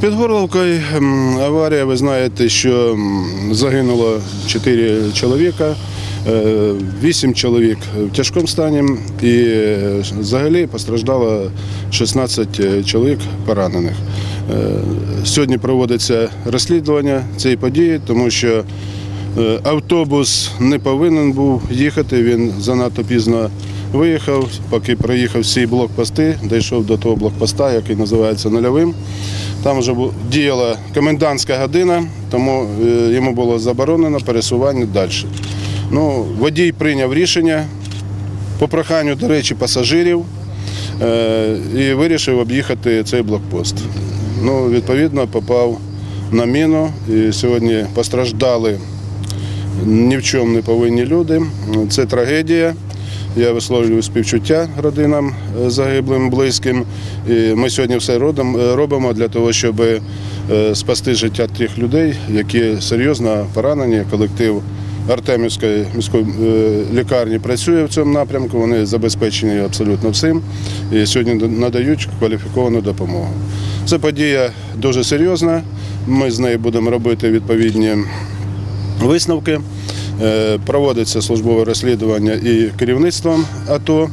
Під Горловкою аварія, ви знаєте, що загинуло 4 чоловіка, 8 чоловік в тяжкому стані і е, взагалі постраждало 16 чоловік поранених. Е, Сьогодні проводиться розслідування цієї події, тому що е, автобус не повинен був їхати, він занадто пізно виїхав, поки проїхав всі блокпости, дійшов до того блокпоста, який називається нульовим. Там вже діяла комендантська година, тому е, йому було заборонено пересування далі. Ну, водій прийняв рішення по проханню, до речі, пасажирів е, і вирішив об'їхати цей блокпост. Ну, відповідно, попав на міну і сьогодні постраждали ні в чому не повинні люди. Це трагедія. Я висловлюю співчуття родинам е, загиблим, близьким. І ми сьогодні все е, робимо для того, щоб е, спасти життя тих людей, які серйозно поранені. Колектив Артемівської міської лікарні працює в цьому напрямку. Вони забезпечені абсолютно всім і сьогодні надають кваліфіковану допомогу. Це подія дуже серйозна. Ми з нею будемо робити відповідні висновки. Е, Проводиться службове розслідування і керівництвом АТО.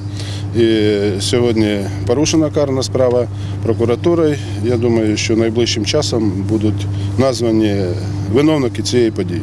І сьогодні порушена карна справа прокуратурою. Я думаю, що найближчим часом будуть названі виновники цієї події.